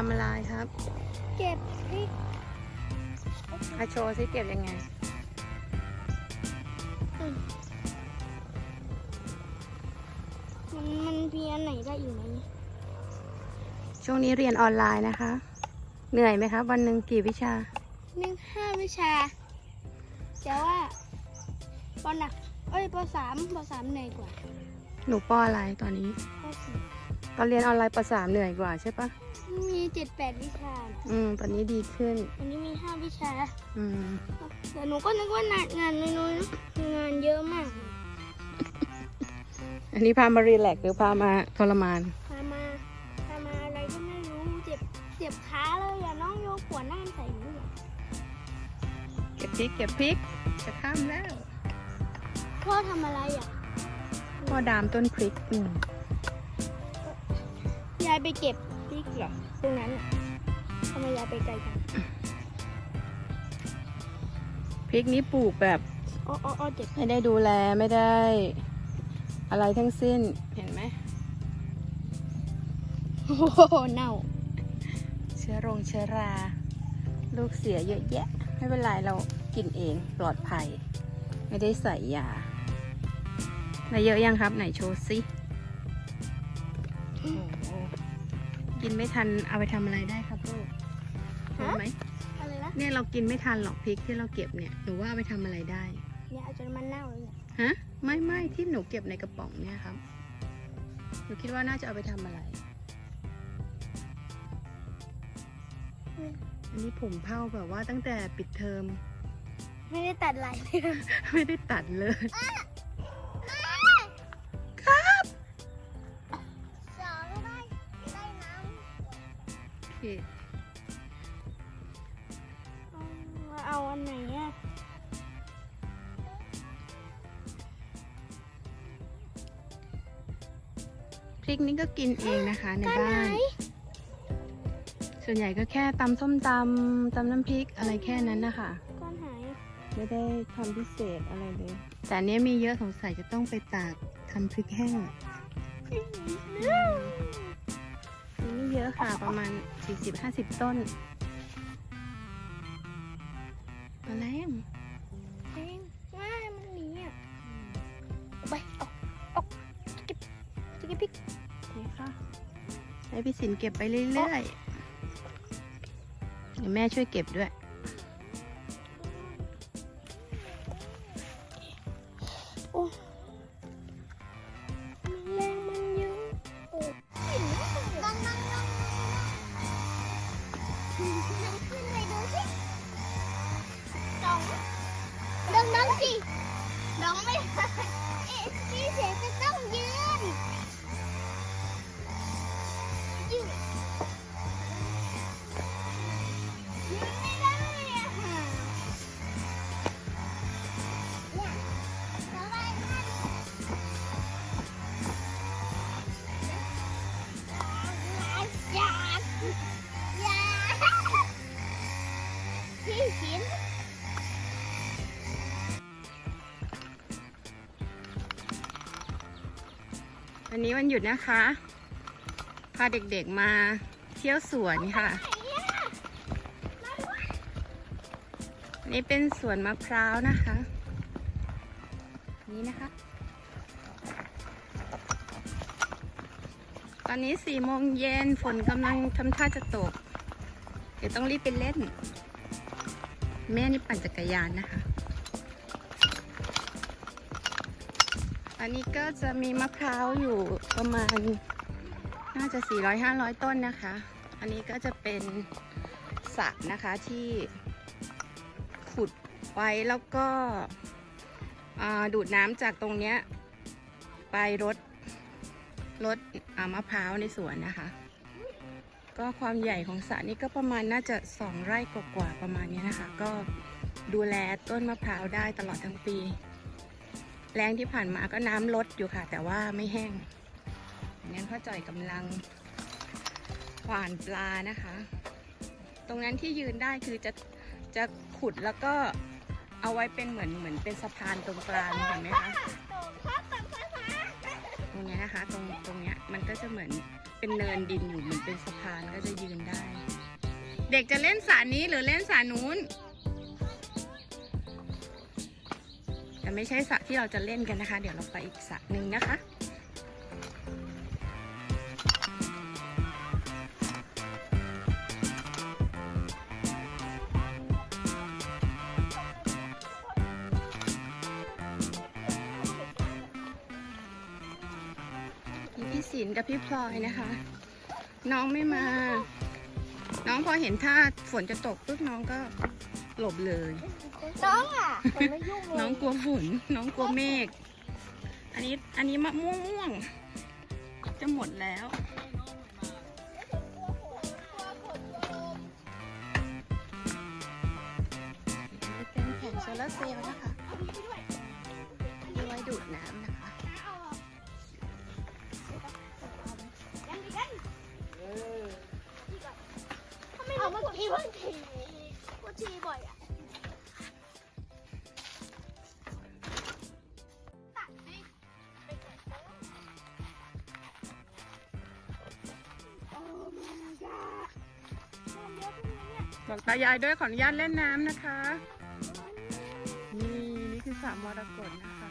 ทำอะไรครับ เก็บพริกอาโชว์สิเก็บยังไงมันมันมีอันไหนได้อยู่ไหมช่วงนี้เรียนออนไลน์นะคะ เหนื่อยไหมครับวันหนึ่งกี่วิชาหนึ่งห้าวิชา แต่ว่าปหนัก เอ้ยปสามปสามเหนื่อยกว่า หนูป้ออะไรตอนนี้ปสี่ตอนเรียนออนไลน์ประสามเหนื่อยกว่าใช่ปะ มีเจ็ดแปดวิชา อืมตอนนี้ดีขึ้นวันนี้มีห้าวิชา อืม แต่หนูก็นึกว่างานงานน้อยๆนะงานเยอะมาก อันนี้พามารีแลกซ์หรือพามาทรมาน พามาพามาอะไรก็ไม่รู้ เจ็บ เจ็บขาเลยอย่าน้องโยกขวดน้ำใส่หนูอะเก็บพริกเก็บพริก จะข้ามแล้ว พ่อทำอะไรอะ พ่อดามต้นพริกอืมยายไปเก็บ พริกเหรอตรงนั้นน่ะทำไมยายไปไกลจังพริกนี้ปลูกแบบอ๋ออ๋ออ๋อเจ็บไม่ได้ดูแลไม่ได้ อะไรทั้งสิ้นเห็นไหมโอ้โหเน่า เชื้อรงเชื้อรา ลูกเสียเยอะแยะ ไม่เป็นไรเรากินเองปลอดภัย ไม่ได้ใส่ยาไหนเยอะยังครับ ไหนโชว์สิโอ้โห กินไม่ทันเอาไปทำอะไรได้ครับลูกรู้ไหมอะไรนะเนี่ยเรากินไม่ทันหรอกพริกที่เราเก็บเนี่ยหนูว่าเอาไปทำอะไรได้เนี่ยอาจจะมันเน่าเลยเนี่ยฮะไม่ไม่ที่หนูเก็บในกระป๋องเนี่ยครับหนูคิดว่าน่าจะเอาไปทำอะไร อันนี้ผมเผาแบบว่าตั้งแต่ปิดเทอม ไม่ได้ตัดไหลเลย ไม่ได้ตัดเลย โอเคำเอาอันไหนอะพริกนี่ก็กินเองนะคะในก้อนบ้าไหนนส่วนใหญ่ก็แค่ตำส้มตำตำน้ำพริกอะไรแค่นั้นนะคะก้อนไหนไม่ได้ทำพิเศษอะไรเลย แต่อันเนี้ยมีเยอะสงสัยจะต้องไปตากทำพริกแห้ง มีไม่เยอะค่ะประมาณ 40-50 ต้นมาแรงเองว่ามันหนีอะเอาไปเอาเอาจะเก็บจะเก็บพริกนี่ค่ะให้พี่สินเก็บไปเรื่อยๆเดี๋ยวแม่ช่วยเก็บด้วย วันนี้วันหยุดนะคะ พาเด็กๆมาเที่ยวสวนค่ะ นี่เป็นสวนมะพร้าวนะคะ นี่นะคะ ตอนนี้สี่โมงเย็นฝนกำลังทำท่าจะตก เดี๋ยวต้องรีบไปเล่น แม่นี่ปั่นจักรยานนะคะ อันนี้ก็จะมีมะพร้าวอยู่ประมาณ น่าจะ 400-500 ต้นนะคะ อันนี้ก็จะเป็นสระนะคะที่ขุดไว้แล้วก็ดูดน้ำจากตรงเนี้ยไปรดรดมะพร้าวในสวนนะคะ ก็ความใหญ่ของสระนี่ก็ประมาณน่าจะ2ไร่กว่าๆประมาณนี้นะคะ ก็ดูแลต้นมะพร้าวได้ตลอดทั้งปี แรงที่ผ่านมาก็น้ำลดอยู่ค่ะ แต่ว่าไม่แห้งงนั้นพ่อจ่อยกำลังหว่านปลานะคะ ตรงนั้นที่ยืนได้คือจะจะขุดแล้วก็เอาไว้เป็นเหมือนเหมือนเป็นสะพานตรงกลางเห็นไหมคะตรงนี้นะคะตรงตรงเนี้ยมันก็จะเหมือนเป็นเนินดินอยู่เหมือนเป็นสะพานก็จะยืนได้ เด็กจะเล่นสระนี้หรือเล่นสระนู้น แต่ไม่ใช่สระที่เราจะเล่นกันนะคะ เดี๋ยวเราไปอีกสระหนึ่งนะคะพี่ศิลป์กับพี่พลอยนะคะ น้องไม่มา น้องพอเห็นท่าฝนจะตกปุ๊บน้องก็ หลบเลย น้องอะผมไม่ยุ่งเลยน้องกลัวฝน น้องกลัวเมฆ อันนี้ อันนี้มะม่วงม่วง จะหมดแล้วนี่เป็นแผงโซลาร์เซลล์นะคะ บอกตายายด้วยขออนุญาตเล่นน้ำนะคะ นี่นี่คือสระมรกตนะคะ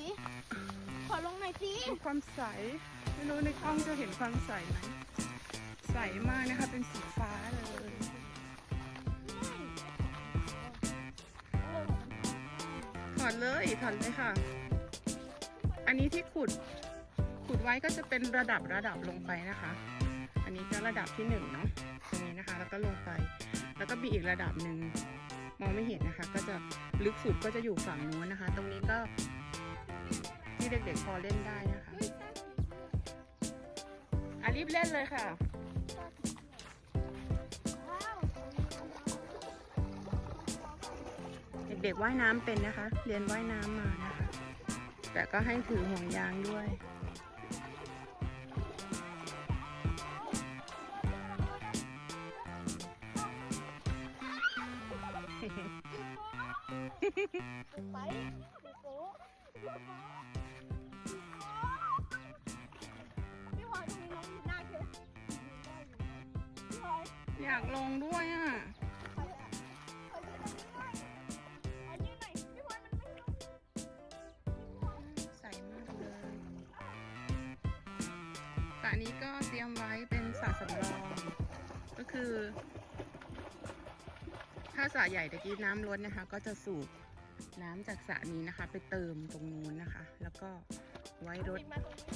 นี่ขอลงหน่อยสิมีความใส ไม่รู้ในกล้องจะเห็นความใสไหมใสมากนะคะ เป็นสีฟ้าเลยถอดเลยถอดเลยค่ะ อันนี้ที่ขุดขุดไว้ก็จะเป็นระดับระดับลงไปนะคะ อันนี้ก็ระดับที่หนึ่งเนาะตรง นะคะ แล้วก็ลงไป แล้วก็มีอีกระดับหนึ่งมองไม่เห็นนะคะ ก็จะลึกสุดก็จะอยู่ฝั่งนู้นนะคะ ตรงนี้ก็ที่เด็กๆพอเล่นได้นะคะอะรีบเล่นเลยค่ะเด็กๆว่ายน้ำเป็นนะคะ เรียนว่ายน้ำมานะคะ แต่ก็ให้ถือห่วงยางด้วย ไปโป๊ะพี่พลอยตรงนี้น้องยืนได้ใช่ไหมพี่พลอยอยากลงด้วยอะ ขอขอยืนตรงนี้หน่อยขอยืนหน่อยพี่พลอยมันไม่ลงใสมากเลยสระนี้ก็เตรียมไว้เป็นสระสำรอง ก็คือ ถ้าสระใหญ่ตะกี้น้ำล้นนะคะ ก็จะสูบน้ำจากสระนี้นะคะ ไปเติมตรงนู้นนะคะ แล้วก็ไว้รด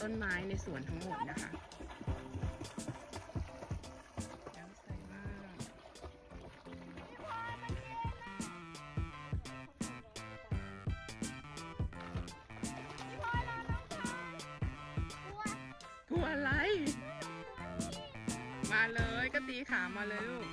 ต้นไม้ในสวนทั้งหมดนะคะน้ำใสมากนี่พอยล้านช้างกลัวกลัวอะไร มาเลยก็ตีขามาเลยลูก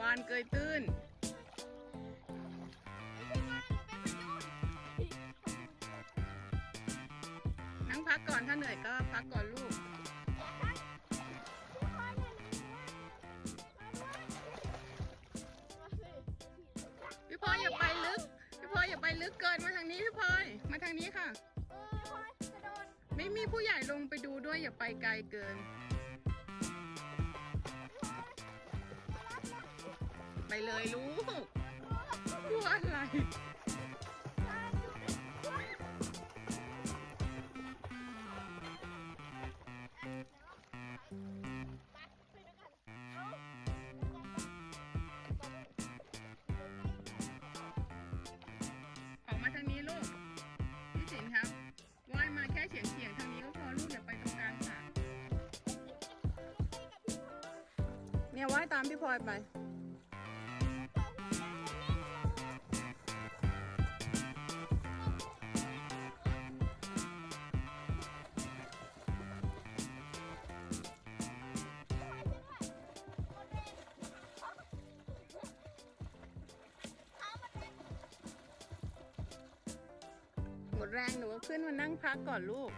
วานเกยตื้น นั่งพักก่อนถ้าเหนื่อยก็พักก่อนลูก พี่พลอยอย่าไปลึก พี่พลอยอย่าไปลึกเกินมาทางนี้พี่พลอย มาทางนี้ค่ะ ไม่มีผู้ใหญ่ลงไปดูด้วยอย่าไปไกลเกิน ไปเลยลูกกลัวอะไรออกมาทางนี้ลูก พี่สินครับ ว่ายมาแค่เฉียงเฉียงๆทางนี้ก็พอลูกอย่าไปตรงกลางสระเนี่ยว่ายตามพี่พลอยไป ดแรงหนูก็ขึ้นมานั่งพักก่อนลูก